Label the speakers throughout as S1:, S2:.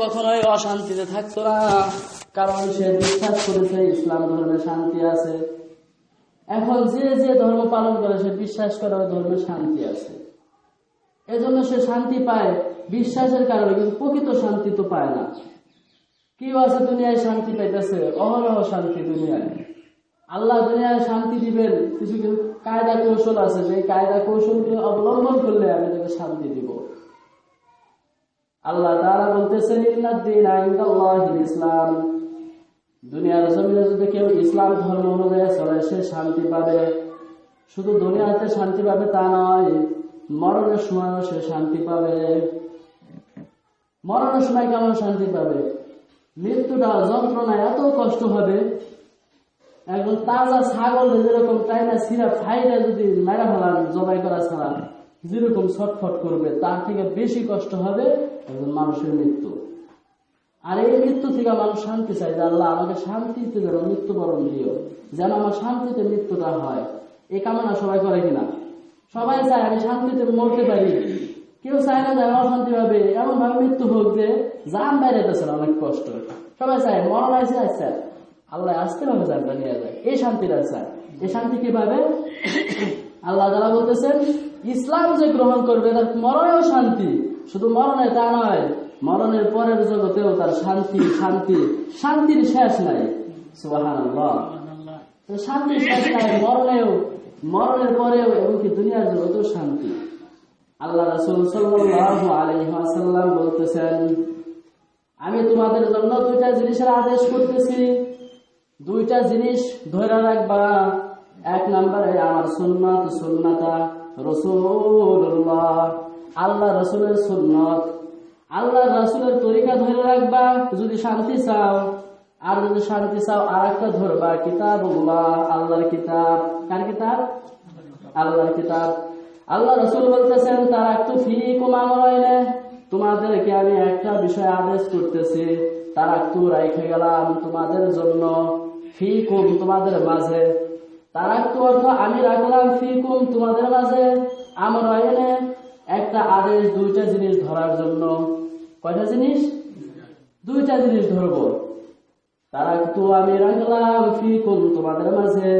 S1: কখনোই অশান্তিতে থাকতো না, কারণ সে বিশ্বাস করেছে ইসলাম ধর্মে শান্তি আছে। এখন যে যে ধর্ম পালন করে, সে বিশ্বাস করে ওই ধর্মে শান্তি আছে। এজন্য সে শান্তি পায় বিশ্বাসের কারণে, কিন্তু প্রকৃত শান্তি তো পায় না। কেউ আছে দুনিয়ায় শান্তি পাইতেছে, অহরহ শান্তি দুনিয়ায়। আল্লাহ দুনিয়ায় শান্তি দিবেন, কিছু কিছু কায়দা কৌশল আছে। যে কায়দা কৌশলকে অবলম্বন করলে আমি তাকে শান্তি দিব। আল্লাহ তারা বলতেছেন ইসলাম। দুনিয়ার জমিনে যদি কেউ ইসলাম ধর্ম অনুযায়ী চলে, সে শান্তি পাবে। শুধু দুনিয়াতে শান্তি পাবে তা নয়, মরণের সময়ও সে শান্তি পাবে। মরণের সময় কেমন শান্তি পাবে? মৃত্যুটা যন্ত্রণা এত কষ্ট হবে। একদম তাজা ছাগল যেরকম টাইনা সিরা ফাইটা যদি মেরা ফেলান, জবাই করা ছাড়া। যেরকম ছটফট করবে, তার থেকে বেশি কষ্ট হবে একজন মানুষের মৃত্যু। আর এই মৃত্যু থেকে মানুষ শান্তি চাই যে, আল্লাহ, আমাকে শান্তিতে যেন মৃত্যুবরণ দিও। যেন আমার শান্তিতে মৃত্যুটা হয়। এই কামনা সবাই করে কিনা? সবাই চায় আমি শান্তিতে মরতে পারি। কেউ চায় না যে, আমি অশান্তি ভাবে এমন ভাবে মৃত্যু হোক যে জান বাইরেতেছে না, অনেক কষ্ট। সবাই চায় মরণ আছে আচ্ছা আল্লাহ আসতে ভাবে জানটা নিয়ে যায়। এই শান্তিটা চায়। এই শান্তি কীভাবে? আল্লাহ তারা বলতেছেন, ইসলাম যে গ্রহণ করবে, তার মরণেও শান্তি। শুধু মরণে তা নয়, মরণের পরের জগতেও তার শান্তি শান্তি, শান্তির শেষ নাই। সুবহানাল্লাহ। তো শান্তির শেষ নাই, মরণেও, মরণের পরেও, এমনকি দুনিয়ার জগতেও শান্তি। আল্লাহ রাসূল বলতেছেন, আমি তোমাদের জন্য দুইটা জিনিসের আদেশ করতেছি। দুইটা জিনিস ধরে রাখবা। এক নম্বরে আমার সুন্নত, সুন্নাতা রসুল্লাহ আল্লাহ রসুলের সুন্নত। আল্লাহ রসুলের তরিকা ধরে রাখবা, যদি শান্তি চাও। আর যদি শান্তি চাও আর একটা ধরবা কিতাব আল্লাহর কিতাব। কার কিতাব? আল্লাহর কিতাব। আল্লাহ রসুল বলতেছেন, তার একটু ফি কুমামরাইনে তোমাদেরকে আমি একটা বিষয় আদেশ করতেছি, তার একটু রাইখে গেলাম তোমাদের জন্য। ফি কম তোমাদের মাঝে। তার অর্থ আমি রাখলাম ফি কুম তোমাদের মাঝে আমার আইনে একটা আদেশ, দুইটা জিনিস ধরার জন্য। কয়টা জিনিস? দুইটা জিনিস ধরবো। তারা একটু আমি রাখলাম ফি কুম তোমাদের মাঝে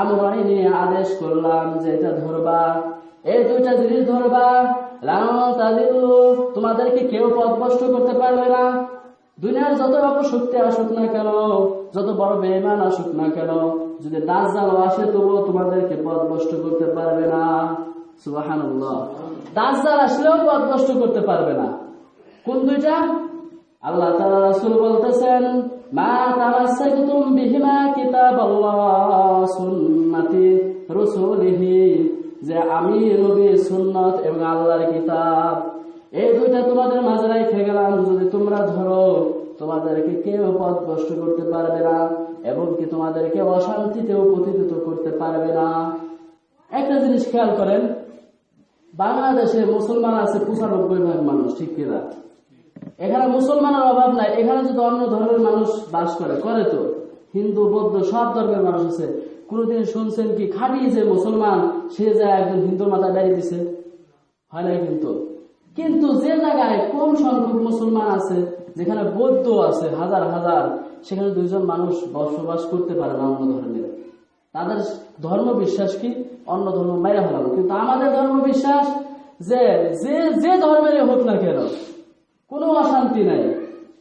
S1: আমার আইনে আদেশ করলাম যে এটা ধরবা। এই দুইটা জিনিস ধরবা। তোমাদেরকে কেউ পথভ্রষ্ট করতে পারবে না। দুনিয়ার যত অপশক্তি আসুক না কেন, যত বড় বেমান আসুক না কেন, যদি দাস দাজ্জাল আসে তবুও তোমাদেরকে পথভ্রষ্ট করতে পারবে না। সুবহানাল্লাহ। দাজ্জাল আসলেও পথভ্রষ্ট করতে পারবে না। কোন দুইটা? আল্লাহ তাআলা রাসূল বলতেছেন, মা তামাসসাকতুম বিহিমা কিতাবাল্লাহ সুন্নতি রাসূলিহি যে আমি নবী সুন্নত এবং আল্লাহর কিতাব। এই দুইটা তোমাদের মাঝে রেখে গেলাম যদি তোমরা ধরো তোমাদেরকে কেউ পথভ্রষ্ট করতে পারবে না এবং কি তোমাদেরকে অশান্তিতেও প্রতিনিধিত করতে পারবে না। একটা জিনিস খেয়াল করেন, বাংলাদেশে মুসলমান আছে পঁচানব্বই ভাগ মানুষ, ঠিক কিনা এখানে মুসলমানের অভাব নাই, এখানে যদি অন্য ধর্মের মানুষ বাস করে করে তো। হিন্দু, বৌদ্ধ, সব ধর্মের মানুষ আছে। কোনদিন শুনছেন কি, খাটি যে মুসলমান, সে যায় একজন হিন্দুর মাথায় দাঁড়িয়ে দিছে? হয় না কিন্তু? কিন্তু যে জায়গায় কম সংখ্যক মুসলমান আছে, যেখানে বৌদ্ধ আছে হাজার হাজার, সেখানে দুইজন মানুষ বসবাস করতে পারে না অন্য ধর্মের তাদের ধর্ম বিশ্বাস কি? অন্য ধর্ম বাইরে ফেলানো। কিন্তু আমাদের ধর্ম বিশ্বাস যে যে যে ধর্মের হোক না কেন, কোনো অশান্তি নাই।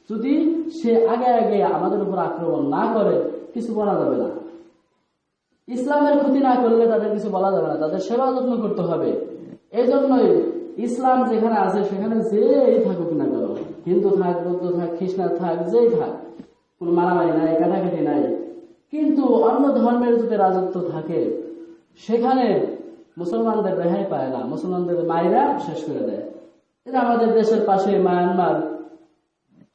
S1: যদি সে আগে আগে আমাদের উপর আক্রমণ না করে, কিছু বলা যাবে না। ইসলামের ক্ষতি না করলে তাদের কিছু বলা যাবে না। তাদের সেবা যত্ন করতে হবে। এই জন্যই ইসলাম যেখানে আছে, সেখানে যেই থাকুক না কেন, হিন্দু থাক, বৌদ্ধ থাক, খ্রিস্টান থাক, যেই থাক, কোনো মারামারি নাই, কাটাকাটি নাই। কিন্তু অন্য ধর্মের যদি রাজত্ব থাকে, সেখানে মুসলমানদের রেহাই পায় না, মুসলমানদের মায়েরা শেষ করে দেয়। এটা আমাদের দেশের পাশে মায়ানমার।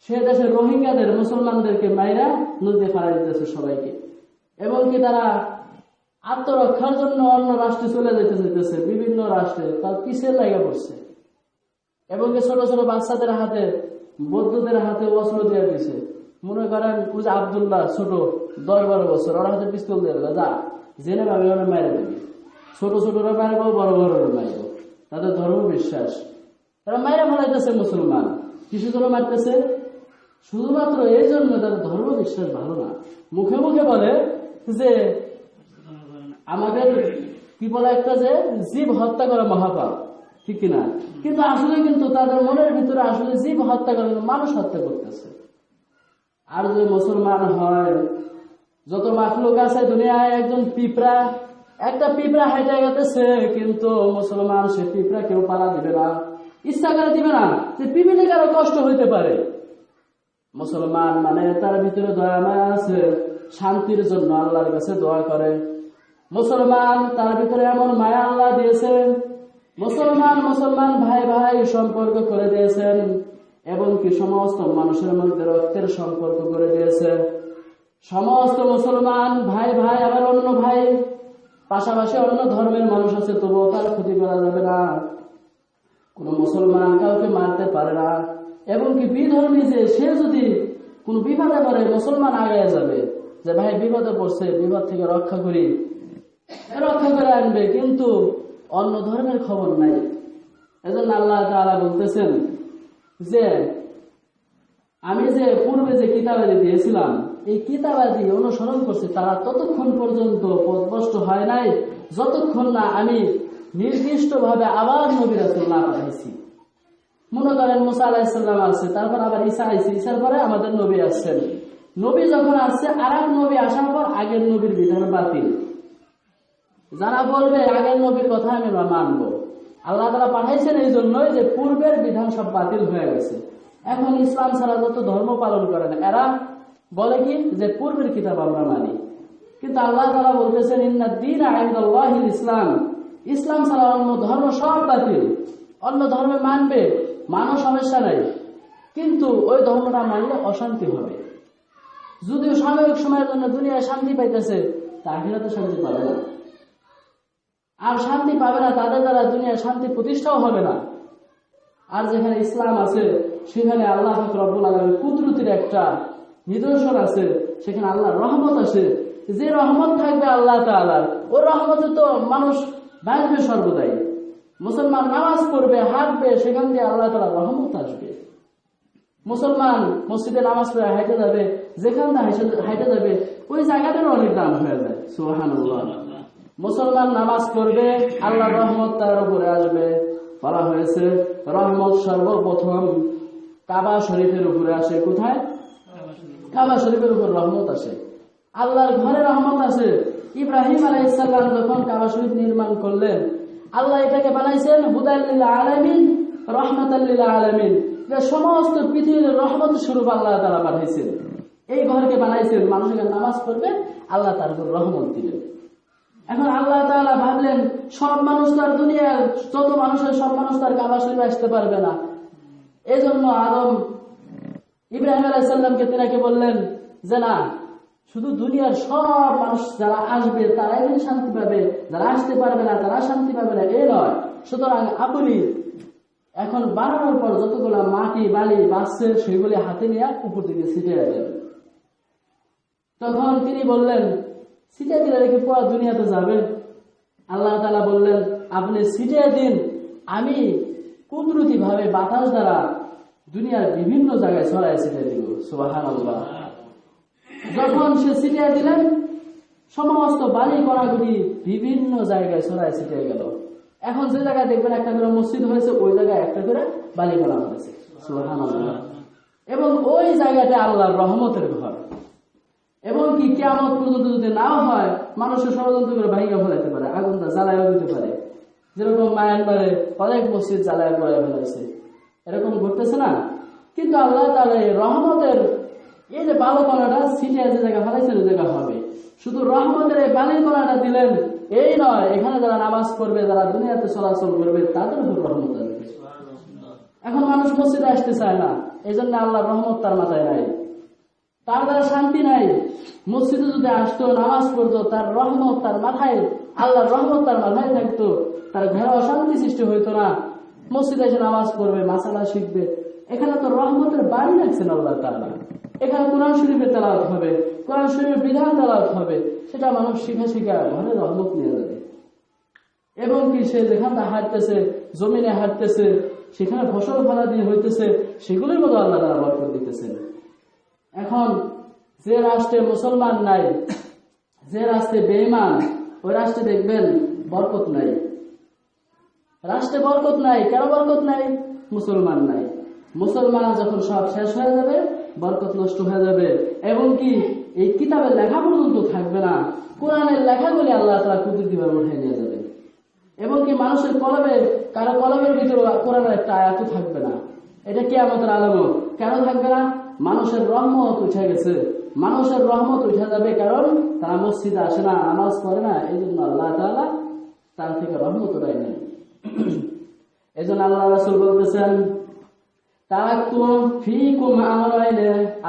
S1: সে দেশের রোহিঙ্গাদের, মুসলমানদেরকে মায়েরা নদীতে ফাড়াই দিতেছে সবাইকে। এবং কি তারা আত্মরক্ষার জন্য অন্য রাষ্ট্রে চলে যেতে যেতেছে, বিভিন্ন রাষ্ট্রে। তার পিছিয়ে লাগা পড়ছে। এবং ছোট ছোট বাচ্চাদের হাতে, বৌদ্ধদের হাতে অস্ত্র দিয়ে দিছে মনে করেন আবদুল্লাহ ছোট, দশ বারো বছর, ওর হাতে পিস্তল দিয়ে দিল, যা জেনে ভাবে ওরা মেরে দেবে। ছোট ছোটরা মারবো বড় বড়রা মারবো তাদের ধর্ম বিশ্বাস। তারা মায়েরা ফেলাইতেছে মুসলমান। কিছু জন্য মারতেছে। শুধুমাত্র এই জন্য তাদের ধর্ম বিশ্বাস ভালো না। মুখে মুখে বলে যে আমাদের কি বলে একটা যে, জীব হত্যা করা মহাপাপ, ঠিক কিনা? কিন্তু আসলে কিন্তু তাদের মনের ভিতরে আসলে জীব হত্যা করে মানুষ হত্যা করতেছে। আর যদি মুসলমান হয়, যত মাখলুক আছে দুনিয়ায় একজন পিঁপড়া, একটা পিঁপড়া হাইটা গেতেছে, কিন্তু মুসলমান সে পিঁপড়া কেউ পালা দিবে না, ইচ্ছা করে দিবে না, যে পিপিলে কারও কষ্ট হইতে পারে। মুসলমান মানে তার ভিতরে দয়া মায়া আছে, শান্তির জন্য আল্লাহর কাছে দোয়া করে। মুসলমান তার ভিতরে এমন মায়া আল্লাহ দিয়েছেন, মুসলমান মুসলমান ভাই ভাই সম্পর্ক করে দিয়েছেন এবং কি সমস্ত মানুষের মধ্যে রক্তের সম্পর্ক করে দিয়েছে। সমস্ত মুসলমান ভাই ভাই, আবার অন্য ভাই, পাশাপাশি অন্য ধর্মের মানুষ আছে, তবুও তার ক্ষতি করা যাবে না। কোন মুসলমান কাউকে মারতে পারে না। এবং কি বিধর্মী যে, সে যদি কোন বিপদে পড়ে, মুসলমান আগে যাবে। যে, ভাই, বিপদে পড়ছে, বিপদ থেকে রক্ষা করি। রক্ষা করে আনবে, কিন্তু অন্য ধর্মের খবর নাই। এজন্য আল্লাহ তাআলা বলতেছেন যে, আমি যে পূর্বে যে কিতাবাদি দিয়েছিলাম, এই কিতাবাদি অনুসরণ করছে, তারা ততক্ষণ পর্যন্ত পথভ্রষ্ট হয় নাই, যতক্ষণ না আমি নির্দিষ্ট ভাবে আবার নবী রাসূল না পাঠাইছি। মনে করেন মুসা আলাহিসাল্লাম আসছে, তারপর আবার ঈসা আইসি ঈসার পরে আমাদের নবী আসছেন। নবী যখন আসছে আর নবী আসার পর আগের নবীর বিধান বাতিল। যারা বলবে, আগের নবীর কথা আমি মানব। আল্লাহ তারা পাঠাইছেন এই জন্যই যে পূর্বের বিধান সব বাতিল হয়ে গেছে। এখন ইসলাম ছাড়া যত ধর্ম পালন করে না, এরা বলে কি? যে পূর্বের কিতাব আমরা মানি। কিন্তু আল্লাহ তারা বলতেছেন দিন আইন্দাল্লাহিল ইসলাম। ইসলাম ছাড়া অন্য ধর্ম সব বাতিল। অন্য ধর্মে মানবে মানো সমস্যা নাই। কিন্তু ওই ধর্মটা মানলে অশান্তি হবে। যদিও সাময়িক সময়ের জন্য দুনিয়ায় শান্তি পাইতেছে, তো শান্তি পাবে না। আর শান্তি পাবে না, তাদের দ্বারা দুনিয়ায় শান্তি প্রতিষ্ঠাও হবে না। আর যেখানে ইসলাম আছে, সেখানে আল্লাহ রব্বুল আলমের কুদরতির একটা নিদর্শন আছে, সেখানে আল্লাহর রহমত আছে। যে রহমত থাকবে আল্লাহ তাআলার ওই রহমতে তো মানুষ বাঁচবে সর্বদাই। মুসলমান নামাজ পড়বে, হাঁটবে, সেখান দিয়ে আল্লাহ তাআলা রহমত আসবে। মুসলমান মসজিদে নামাজ পড়ে হাইটে যাবে, যেখান হাইটে যাবে, ওই জায়গাটারও অনেক দাম হয়ে যায়। সুবহানাল্লাহ। মুসলমান নামাজ পড়বে, আল্লাহ রহমত তার উপরে আসবে। বলা হয়েছে, রহমত সর্বপ্রথম কাবা শরীফের উপরে আসে। কোথায়? কাবা শরীফের উপর রহমত আসে। আল্লাহর ঘরে রহমত আছে ইব্রাহিম আলাইসাল্লাম যখন কাবা শরীফ নির্মাণ করলেন, আল্লাহ এটাকে বানাইছেন হুদাল্লিল আলামিন রহমতাল্লিল আলামিন। সমস্ত পৃথিবীর রহমত স্বরূপ আল্লাহ তারা পাঠাইছেন এই ঘরকে বানাইছেন। মানুষকে নামাজ পড়বে, আল্লাহ তার উপর রহমত দিলেন এখন আল্লাহ তাআলা ভাবলেন, সব মানুষ তার দুনিয়ার, যত মানুষের সব মানুষ তার কাবা শরীফে আসতে পারবে না। এজন্য আদম ইব্রাহিম আলাইসাল্লামকে তিনাকে বললেন যে, না, শুধু দুনিয়ার সব মানুষ যারা আসবে, তারাই যদি শান্তি পাবে। যারা আসতে পারবে না, তারা শান্তি পাবে না, এ নয়। সুতরাং আপনি এখন বানানোর পর যতগুলো মাটি, বালি বাঁচছে সেগুলি হাতে নিয়ে উপর দিকে ছিটে দেবেন তখন তিনি বললেন ছিটে দিলে রেখে পুরো দুনিয়াতে যাবে? আল্লাহ তালা বললেন, আপনি ছিটিয়ে দিন। আমি কুদরতি ভাবে বাতাস দ্বারা দুনিয়ার বিভিন্ন জায়গায় ছড়াই ছিটিয়ে দিব। সুবাহান যখন সে ছিটিয়ে দিলেন, সমস্ত বালি কণাগুলি বিভিন্ন জায়গায় ছড়াই ছিটিয়ে গেল। এখন যে জায়গায় দেখবেন একটা করে মসজিদ হয়েছে, ওই জায়গায় একটা করে বালি কণা হয়েছে এবং ওই জায়গাটা আল্লাহর রহমতের ঘর। এবং কি কেমন পর্যন্ত যদি নাও হয় মানুষের ষড়যন্ত্র করে ভাইঙ্গা ফেলাইতে পারে আগুনটা জ্বালাইও দিতে পারে। যেরকম মায়ানবারে অনেক মসজিদ জ্বালায় পড়ে ফেলাইছে। এরকম ঘটতেছে না? কিন্তু আল্লাহ তাহলে রহমতের এই যে বালো কণাটা সিটিয়া যে জায়গা ফেলাইছে ওই জায়গা হবে। শুধু রহমতের এই বালির কণাটা দিলেন এই নয় এখানে যারা নামাজ পড়বে যারা দুনিয়াতে চলাচল করবে তাদের উপর রহমত এখন মানুষ মসজিদে আসতে চায় না এই জন্য আল্লাহ রহমত তার মাথায় নাই। তার দ্বারা শান্তি নাই। মসজিদে যদি আসতো, নামাজ পড়তো, তার রহমত তার মাথায়, আল্লাহর রহমত তার মাথায় থাকতো, তার ঘরে অশান্তি সৃষ্টি হইতো না। মসজিদে এসে নামাজ পড়বে, মাসালা শিখবে। এখানে তো রহমতের বাড়ি রাখছেন আল্লাহ তাআলা। এখানে কোরআন শরীফের তেলাওয়াত হবে, কোরআন শরীফের বিধান তেলাওয়াত হবে, সেটা মানুষ শিখা শিখা ঘরে রহমত নিয়ে যাবে এবং কি সে যেখানটা হাঁটতেছে, জমিনে হাঁটতেছে, সেখানে ফসল ফলা দিয়ে হইতেছে সেগুলোর মতো আল্লাহ তারা বরকত দিতেছেন। এখন যে রাষ্ট্রে মুসলমান নাই, যে রাষ্ট্রে বেইমান ওই রাষ্ট্রে দেখবেন বরকত নাই। রাষ্ট্রে বরকত নাই, কেন বরকত নাই? মুসলমান নাই। মুসলমান যখন সব শেষ হয়ে যাবে, বরকত নষ্ট হয়ে যাবে। এবং কি এই কিতাবের লেখা পর্যন্ত থাকবে না। কোরআনের লেখাগুলি আল্লাহ তারা কুদরতি ভাবে উঠে নিয়ে যাবে। এবং কি মানুষের কলমে, কারও কলমের ভিতরে কোরআনের একটা আয়াত থাকবে না। এটা কি আমাদের আলামত। কেন থাকবে না? মানুষের রহমত উঠে গেছে। মানুষের রহমত উঠে যাবে কারণ তারা মসজিদে আসে না, নামাজ পড়ে না এই জন্য আল্লাহ তাআলা তার থেকে রহমত উঠাই নেই এই জন্য আল্লাহ রাসুল বলতেছেন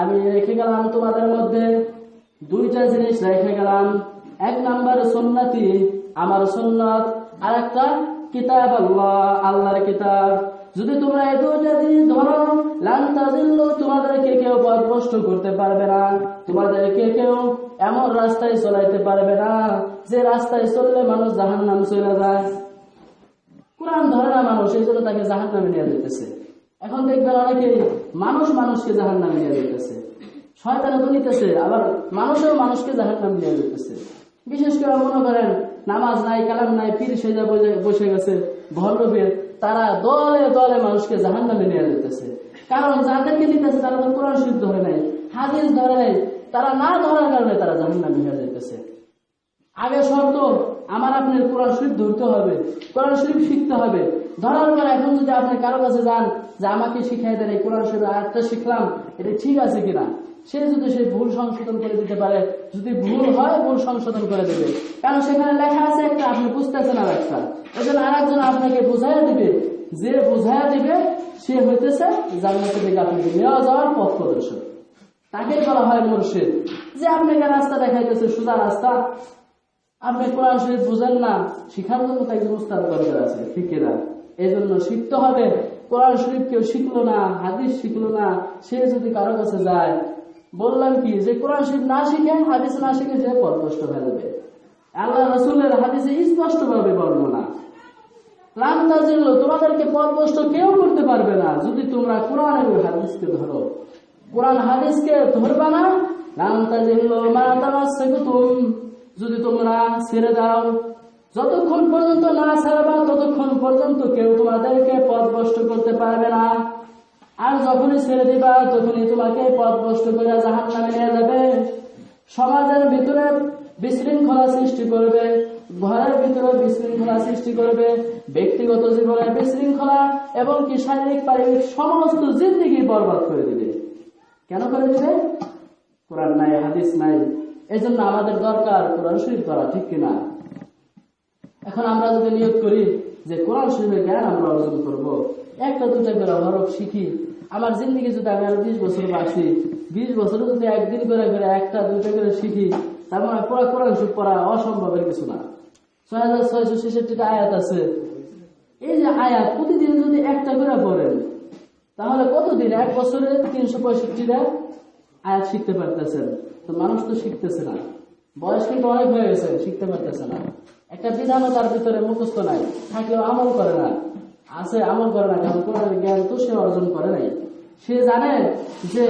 S1: আমি রেখে গেলাম তোমাদের মধ্যে দুইটা জিনিস রেখে গেলাম। এক নাম্বার সুন্নতি, আমার সুন্নত আর একটা কিতাব আল্লাহ, আল্লাহর কিতাব। যদি তোমরা এই দুইটা জিনিস ধরো তোমাদেরকে কেউ পথভ্রষ্ট করতে পারবে না। তোমাদেরকে কেউ এমন রাস্তায় চলাইতে পারবে না, যে রাস্তায় চললে মানুষ জাহান্নাম চলে যায়। কোরআন ধরে না মানুষ, এই জন্য তাকে জাহান নামে নিয়ে যেতেছে। এখন দেখবেন অনেকে মানুষ মানুষকে জাহান নামে নিয়ে যেতেছে। তো নিতেছে, আবার মানুষও মানুষকে জাহান নামে নিয়ে যেতেছে। বিশেষ করে মনে করেন, নামাজ নাই, কালাম নাই, পীর সেজা বসে গেছে ভণ্ডবের তারা দলে দলে মানুষকে জাহান নামে নিয়ে যেতেছে। কারণ যাদেরকে নিতেছে তারা তো কোরআন শরীফ ধরে নাই, হাদিস ধরে নাই, তারা না ধরার কারণে তারা জাহান নামে নিয়ে যেতেছে আগে শর্ত আমার আপনার কোরআন শরীফ ধরতে হবে, কোরআন শরীফ শিখতে হবে। ধরার পর এখন যদি আপনি কারও কাছে যান যে আমাকে শিখাই দেন, এই কোরআন শরীফ আয়াতটা শিখলাম, এটা ঠিক আছে কিনা? সে যদি সেই ভুল সংশোধন করে দিতে পারে, যদি ভুল হয়, ভুল সংশোধন করে দেবে। কারণ সেখানে লেখা আছে একটা, আপনি বুঝতেছেন আর একটা। ওই জন্য আর একজন আপনাকে বুঝাইয়া দিবে। যে বুঝাইয়া দিবে, সে হইতেছে জান্নাতের দিকে আপনাকে নেওয়া যাওয়ার পথ প্রদর্শক। তাকে বলা হয় মুর্শিদ। যে আপনাকে রাস্তা দেখাইতেছে সোজা রাস্তা। আপনি কোরআন শরীফ বুঝেন না, শিখার জন্য তো একজন উস্তাদ দরকার আছে, ঠিক না এই জন্য শিখতে হবে, কোরআন শরীফ কেউ শিখলো না, হাদিস শিখলো না, সে যদি কারও কাছে যায়, বললাম কি যে কোরআন শরীফ না শিখে, হাদিস না শিখে সে পথভ্রষ্ট হয়ে যাবে। আল্লাহ রসুলের হাদিসে স্পষ্ট ভাবে বর্ণনা লান্তাজিল্ল তোমাদেরকে পথভ্রষ্ট কেউ করতে পারবে না, যদি তোমরা কোরআন এবং হাদিসকে ধরো। কোরআন হাদিসকে ধরবা না? লান্তাজিল্ল মা তামাসসাকুতুম যদি তোমরা ছেড়ে দাও, যতক্ষণ পর্যন্ত না ছাড়বা, ততক্ষণ পর্যন্ত কেউ তোমাদেরকে পথভ্রষ্ট করতে পারবে না। আর যখনই ছেড়ে দিবা, তখনই তোমাকে পথ পথভ্রষ্ট করে জাহান নামে নিয়ে যাবে। সমাজের ভিতরে বিশৃঙ্খলা সৃষ্টি করবে, ঘরের ভিতরে বিশৃঙ্খলা সৃষ্টি করবে, ব্যক্তিগত জীবনে বিশৃঙ্খলা এবং কি শারীরিক, পারিবারিক সমস্ত জিন্দিগি বরবাদ করে দিবে। কেন করে দিবে? কোরআন নাই, হাদিস নাই। এই জন্য আমাদের দরকার কোরআন শরীফ করা ঠিক কিনা? এখন আমরা যদি নিয়োগ করি যে কোরআন শরীফের জ্ঞান আমরা অর্জন করব, একটা দুটা করে হরফ শিখি। আমার জিন্দগি যদি আমি আরও বিশ বছর বাঁচি, বিশ বছরে যদি একদিন করে করে একটা দুইটা করে শিখি, তার মানে পুরো কোরআন শরীফ পড়া অসম্ভবের কিছু না। ছয় হাজার ছয়শো ছেষট্টিটা আয়াত আছে। এই যে আয়াত প্রতিদিন যদি একটা করে পড়েন, তাহলে কতদিন? এক বছরে তিনশো পঁয়ষট্টিটা আয়াত শিখতে পারতেছেন। মানুষ তো শিখতেছে না। বয়স কিন্তু অনেক হয়ে গেছে, শিখতে পারতেছে না। একটা বিধানও তার ভিতরে মুখস্থ নাই, থাকলেও আমল করে না। আছে, আমল করে না কারণ কোরআনের জ্ঞান তো সে অর্জন করে নাই। সে জানে যে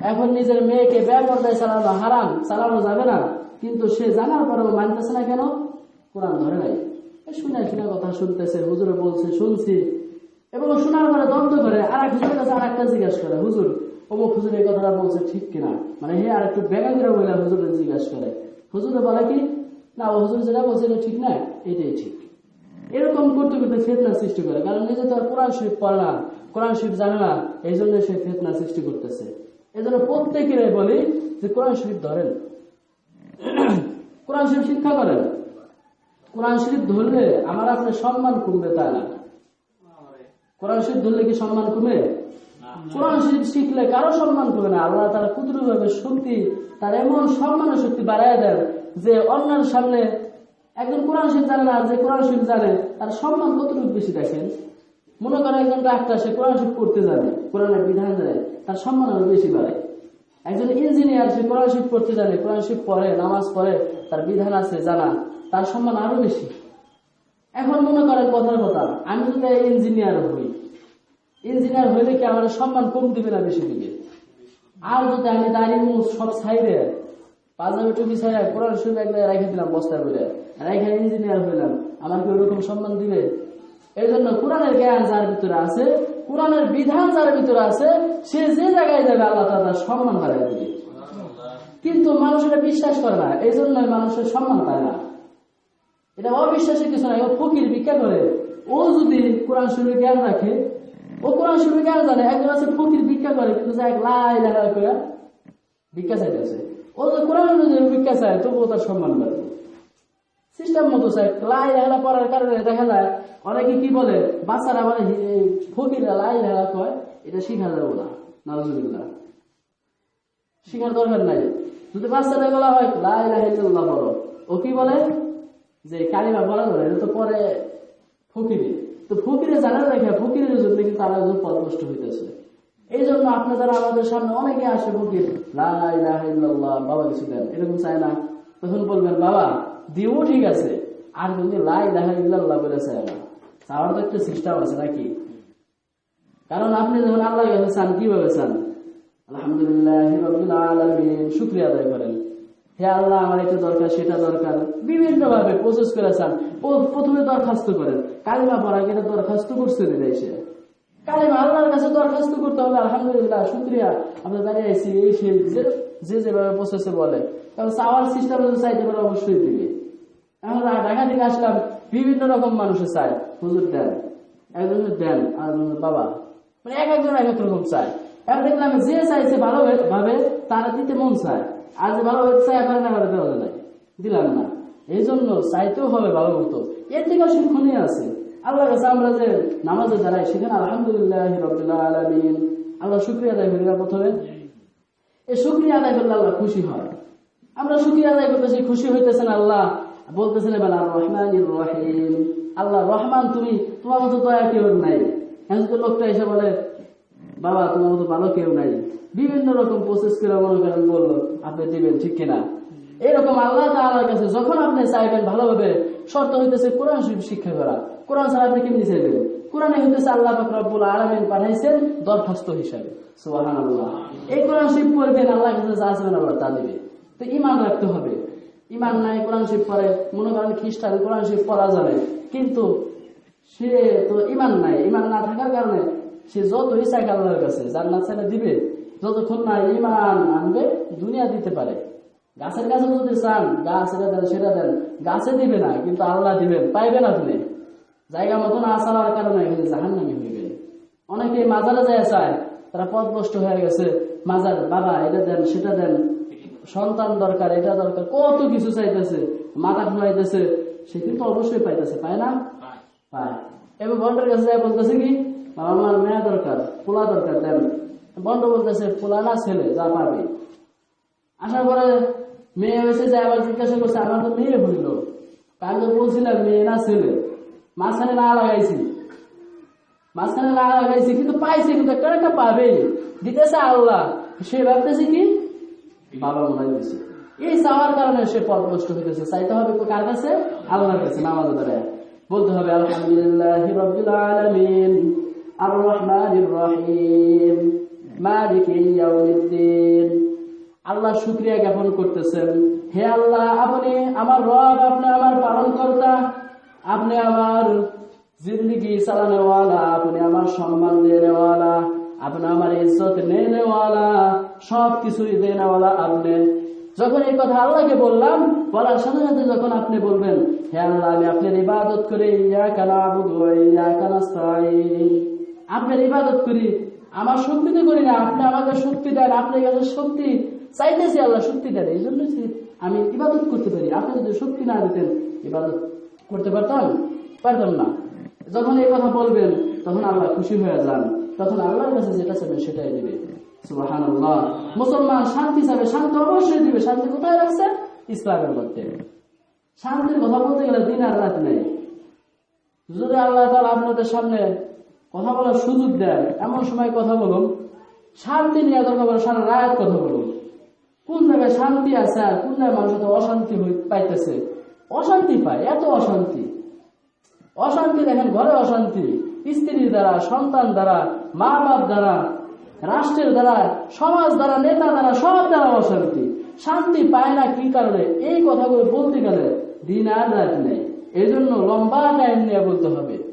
S1: এখন নিজের মেয়েকে ব্যয় পর্দায় চালানো হারাম, চালানো যাবে না। কিন্তু সে জানার পরেও মানতেছে না কেন? কোরআন ধরে নাই। শুনে শুনে কথা শুনতেছে, হুজুরে বলছে, শুনছি। এবং শোনার পরে দ্বন্দ্ব করে আর এক হুজুরের কাছে আর একটা জিজ্ঞাসা করে, হুজুর অমুক হুজুর এই কথাটা বলছে, ঠিক কিনা? মানে হে আর একটু বেগা করে বলে হুজুরের জিজ্ঞাসা করে। হুজুরে বলে কি? না, ও হুজুর যেটা বলছে এটা ঠিক না, এটাই ঠিক। এরকম করতে করতে ফেতনা সৃষ্টি করে, কারণ নিজে তো আর কোরআন শরীফ পড়ে না, কোরআন শরীফ জানে না, এই জন্য সে ফেতনা সৃষ্টি করতেছে। এই জন্য প্রত্যেকের বলি যে কোরআন শরীফ ধরেন। কোরআন শরীফ শিক্ষা করেন। কোরআন শরীফ ধরলে আমার আপনার সম্মান কমবে তা না। কোরআন শরীফ ধরলে কি সম্মান কমে? কোরআন শরীফ শিখলে কারও সম্মান কমে না। আল্লাহ তারা কুদরত ভাবে শক্তি, তার এমন সম্মানের শক্তি দেন যে অন্যের সামনে একজন কোরআন শরীফ জানে না যে কোরআন শরীফ জানে, তার সম্মান কতটুকু বেশি দেখেন? মনে করেন একজন ডাক্তার, সে কোরআন শরীফ জানে, কোরআনের বিধান জানে, তার সম্মান আরও বেশি বাড়ে। একজন ইঞ্জিনিয়ার, সে কোরআন শরীফ পড়তে জানে, কোরআন শরীফ পড়ে, নামাজ পড়ে, তার বিধান আছে জানা, তার সম্মান আরও বেশি। এখন মনে করেন কথার কথা, আমি যদি ইঞ্জিনিয়ার হই ইঞ্জিনিয়ার হইলে কি আমার সম্মান কম দিবে না বেশি দিবে আর যদি আমি দাঁড়িয়ে সব সাইডে পাজামে টুপি ছাড়া কোরআন শরীফ এক জায়গায় রেখে দিলাম, বস্তা করে। রেখে ইঞ্জিনিয়ার হইলাম, আমার কি ওরকম সম্মান দিবে? এই জন্য কোরআনের জ্ঞান যার ভিতরে আছে, কোরআনের বিধান যার ভিতরে আছে, সে যে জায়গায় যাবে আল্লাহ তার সম্মান বাড়াই দিবে। কিন্তু মানুষ এটা বিশ্বাস করে না এই জন্য মানুষের সম্মান পায় না। এটা অবিশ্বাসের কিছু ও ফকির ভিক্ষা করে। ও যদি কোরআন শরীফ জ্ঞান রাখে ও কোরআন শরীফ জ্ঞান জানে? একজন আছে ফকির ভিক্ষা করে, কিন্তু এক লাই লেখা করে ভিক্ষা চাইতেছে। ও যে কোরআন ভিক্ষা চায়, তবুও তার সম্মান বাড়বে সিস্টেম মতো চাই লাই লেখা পড়ার কারণে দেখা যায়, অনেকে কি বলে, বাচ্চারা মানে ফকিরা লাই লেখা কয়, এটা শিখা যাব না নাজুবিল্লাহ শিখার দরকার নাই। যদি বাচ্চাটা বলা হয় লাই লাহে পড়ো ও কি বলে? যে কালিমা বলা যাবে এটা তো পরে ফকিরে। তো ফকিরে জানা রেখে ফকিরের জন্য কিন্তু তারা পদ নষ্ট হইতেছে? এই জন্য আপনাদের আমাদের সামনে অনেকে আসে ফকির। বাবা কিছু দেন। এরকম চায় না। তখন বলবেন, বাবা, দিও ঠিক আছে। আর কিন্তু লাই দেখা ইল্লাল্লাহ বলে চায় না। চাওয়ার তো একটা সিস্টেম আছে নাকি? কারণ আপনি যখন আল্লাহ চান, কীভাবে চান? আলহামদুলিল্লাহ শুক্রিয়া আদায় করেন। হে আল্লাহ, আমার এটা দরকার, সেটা দরকার। বিভিন্ন ভাবে প্রসেস করে চান। প্রথমে দরখাস্ত করেন। কালিমা পড়া এটা দরখাস্ত করছে এসে কালিমা আল্লাহর কাছে দরখাস্ত করতে হবে, আলহামদুলিল্লাহ, শুক্রিয়া। আমরা দাঁড়িয়ে আছি, এই সেই যে- যেভাবে প্রসেসে বলে। কারণ চাওয়ার সিস্টেম চাইতে পারে অবশ্যই দিবে এখন ঢাকা থেকে আসলাম, বিভিন্ন রকম মানুষে চায়। হুজুর দেন একজন দেন, আর বাবা। মানে এক একজন এক এক রকম চায়। এখন দেখলাম যে চাইছে ভালো ভাবে, তারা দিতে মন চায়। আর যে ভালো চায় পারে না পারে দেওয়া যায় দিলাম না। এই জন্য চাইতেও হবে ভালো মতো। এর থেকে শিক্ষণীয় আছে। আল্লাহ কাছে আমরা যে নামাজে দাঁড়াই, সেখানে আলহামদুলিল্লাহ আলমিন। আল্লাহ শুক্রিয়া আদায় করি না প্রথমে। এই শুক্রিয়া আদায় করলে আল্লাহ খুশি হয়। আমরা শুক্রিয়া আদায় করতেছি খুশি হইতেছেন আল্লাহ। বলতেছেন এবার আর রহমান রহিম। আল্লাহ, রহমান, তুমি তোমার মতো দয়া কেউ নাই। এখন তো লোকটা এসে বলে বাবা, তোমার মতো ভালো কেউ নাই। বিভিন্ন রকম প্রসেস করে মনে করেন বলল, আপনি দিবেন, ঠিক কিনা? এরকম আল্লাহ তাআলার কাছে যখন আপনি চাইবেন ভালোভাবে, শর্ত হইতেছে কোরআন শরীফ শিক্ষা করা। কোরআন ছাড়া আপনি কেমনি চাইবেন? কোরআনে হইতেছে আল্লাহ পাক রব্বুল আলামিন পাঠাইছেন দরখাস্ত হিসাবে। এই কোরআন শরীফ পড়বেন আল্লাহ কাছে যা চাইবেন আল্লাহ তা দিবে। তো ইমান রাখতে হবে। ইমান নাই, কোরআন শরীফ পড়ে। মনে করেন খ্রিস্টান, কোরআন শরীফ পড়া জানে কিন্তু সে তো ইমান নাই। ইমান না থাকার কারণে সে যতই চাই আল্লাহর কাছে জান্নাত চাইলে দিবে যতক্ষণ না ইমান আনবে দুনিয়া দিতে পারে। গাছের কাছে যদি চান গাছ এটা দেন সেটা দেন। গাছে দিবে না কিন্তু আল্লাহ দিবেন পাইবে না তুমি। জায়গা মতন আসার কারণে জাহান নামি হইবে অনেকে মাজারে যায় চায় তারা পথভ্রষ্ট হয়ে গেছে মাজার বাবা এটা দেন সেটা দেন সন্তান দরকার এটা দরকার কত কিছু চাইতেছে মাথা ঘুরাইতেছে সে কিন্তু অবশ্যই পাইতেছে পায় না? পায়। এবার বন্ডের কাছে যায় বলতেছে কি বাবা আমার মেয়া দরকার পোলা দরকার, দেন। বন্ড বলতেছে পোলা না ছেলে, যা পাবে আসার পরে মেয়ে হয়েছে যে আবার জিজ্ঞাসা করছে, আমার তো মেয়ে হইল। আমি বলছিলাম, মেয়ে না ছেলে। মাঝখানে না লাগাইছি। মাঝখানে না লাগাইছি, কিন্তু পাইছি, কিন্তু একটা একটা পাবেই দিতেছে আল্লাহ। সে ভাবতেছে কি? বাবা মনে দিছে। এই চাওয়ার কারণে সে পথ নষ্ট হইতেছে চাইতে হবে কার কাছে? আল্লাহর কাছে নামাজ দাঁড়ায় বলতে হবে, আলহামদুলিল্লাহ রবিল আলামিন। আর রহমানির রহিম মালিক ইয়াউমিদ্দিন আল্লাহ শুক্রিয়া জ্ঞাপন করতেছেন। হে আল্লাহ, আপনি আমার রব, আপনি আমার পালন কর্তা আপনি আমার জিন্দগি চালানেওয়ালা, আপনি আমার সম্মান দেনেওয়ালা আপনি আমার ইজ্জত নেনেওয়ালা সব কিছুই দেনেওয়ালা আপনি। যখন এই কথা আল্লাহকে বললাম, বলার সাথে সাথে যখন আপনি বলবেন, হে আল্লাহ, আমি আপনার ইবাদত করি ইয়া কানা আবুদু ইয়া কানা আপনার ইবাদত করি, আমার শক্তিতে করি না, আপনি আমাকে শক্তি দেন আপনার কাছে শক্তি চাইতেছি আল্লাহ, শক্তি দেন। এই জন্য আমি ইবাদত করতে পারি। আপনি যদি শক্তি না দিতেন, ইবাদত করতে পারতাম? পারতাম না। যখন এই কথা বলবেন, তখন আল্লাহ খুশি হয়ে যান। তখন আল্লাহর কাছে যেটা চাইবেন, সেটাই দিবে। মুসলমান শান্তি চাবে শান্তি অবশ্যই দিবে। শান্তি কোথায় রাখছে? ইসলামের মধ্যে। শান্তির কথা বলতে গেলে দিন আর রাত নেই। যদি আল্লাহ তালা আপনাদের সামনে কথা বলার সুযোগ দেন। এমন সময় কথা বলুন। শান্তি নিয়ে দরকার বলে সারা রাত কথা বলুন। কোন জায়গায় শান্তি আছে আর কোন জায়গায় মানুষ অশান্তি পাইতেছে? অশান্তি পায়, এত অশান্তি। অশান্তি দেখেন, ঘরে অশান্তি। স্ত্রীর দ্বারা, সন্তান দ্বারা মা বাপ দ্বারা, রাষ্ট্রের দ্বারা, সমাজ দ্বারা, নেতা দ্বারা, সব দ্বারা অশান্তি। শান্তি পায় না কি কারণে? এই কথাগুলো বলতে গেলে দিন আর রাত নেই। এই জন্য লম্বা টাইম নিয়ে বলতে হবে।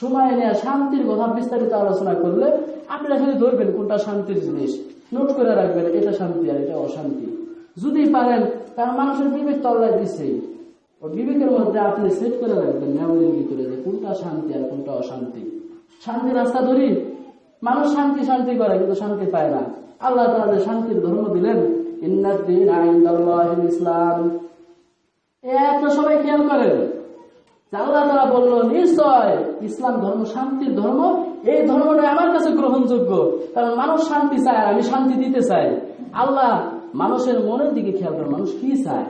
S1: সময় নিয়ে শান্তির কথা বিস্তারিত আলোচনা করলে আপনারা খালি ধরবেন কোনটা শান্তির জিনিস। নোট করে রাখবেন, এটা শান্তি আর এটা অশান্তি। যদি পারেন কারণ মানুষের বিবেক তল্লায় দিচ্ছে বিবেকের মধ্যে আপনি সেট করে রাখবেন, মেমোরির ভিতরে যে কোনটা শান্তি আর কোনটা অশান্তি। শান্তি রাস্তা ধরি। মানুষ শান্তি শান্তি করে, কিন্তু শান্তি পায় না। আল্লাহ তাদের শান্তির ধর্ম দিলেন ইন্নাদ্দিন আইন্দাল্লাহিল ইসলাম। এ একটা সবাই খেয়াল করেন। বলল, নিশ্চয় ইসলাম ধর্ম, শান্তির ধর্ম, এই ধর্মটা আমার কাছে গ্রহণযোগ্য। কারণ মানুষ শান্তি চায় আর আমি শান্তি দিতে চাই। আল্লাহ মানুষের মনের দিকে খেয়াল করে মানুষ কি চায়?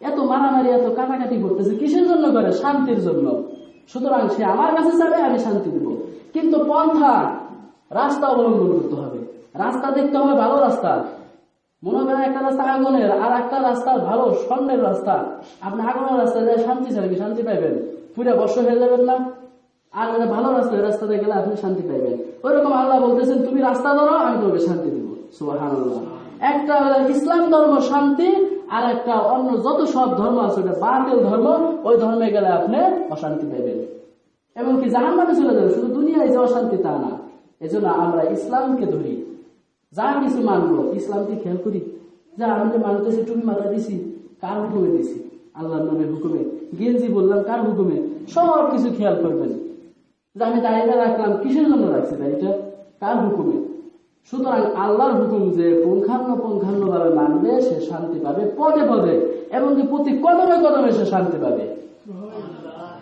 S1: এত মারামারি, এত কাটাকাটি করতেছে, কিসের জন্য করে? শান্তির জন্য। সুতরাং সে আমার কাছে চাবে, আমি শান্তি দিব। কিন্তু পন্থা রাস্তা অবলম্বন করতে হবে। রাস্তা দেখতে হবে, ভালো রাস্তা। মনে করেন একটা রাস্তা আগুনের আর একটা রাস্তা ভালো, স্বর্ণের রাস্তা। আপনি আগুনের রাস্তায় যায় শান্তি কি শান্তি পাইবেন? পুরো বর্ষ হয়ে যাবেন না? আর একটা ভালো রাস্তা রাস্তাতে গেলে আপনি শান্তি পাইবেন। ওইরকম আল্লাহ বলতেছেন, তুমি রাস্তা ধরো, আমি তোমাকে শান্তি দিব। সুবাহান একটা ইসলাম ধর্ম শান্তি, আর একটা অন্য যত সব ধর্ম আছে, ওটা বাতিল ধর্ম, ওই ধর্মে গেলে আপনি অশান্তি পাইবেন। এবং কি জাহান নামে চলে যাবে শুধু দুনিয়ায় যে অশান্তি তা না। এজন্য আমরা ইসলামকে ধরি। যা কিছু মানবো, ইসলামকে খেয়াল করি। যা আমি যে মানতেছি টুপি মাথা দিছি, কার হুকুমে দিছি? আল্লাহ নবীর হুকুমে। গেঞ্জি বললাম, কার হুকুমে? সব কিছু খেয়াল করবেন। যে আমি দাড়িটা রাখলাম, কিসের জন্য রাখছি দাড়িটা কার হুকুমে? সুতরাং আল্লাহর হুকুম যে পুঙ্খান্ন ভাবে মানবে, সে শান্তি পাবে, পদে পদে। এবং কি প্রতি কদমে কদমে সে শান্তি পাবে।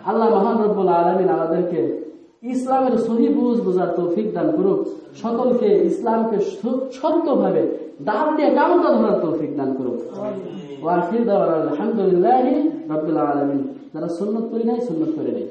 S1: আল্লাহ মহান রব্বুল আলমিন আমাদেরকে ইসলামের সহি বুঝ বোঝার তৌফিক দান করুক। সকলকে ইসলামকে সত্যভাবে ডাল দিয়ে কামতা ধরার তৌফিক দান করুক। দাওয়ার আলহামদুলিল্লাহ রবিল আলমিন। যারা সুন্নত করি নাই সুন্নত করে নেই।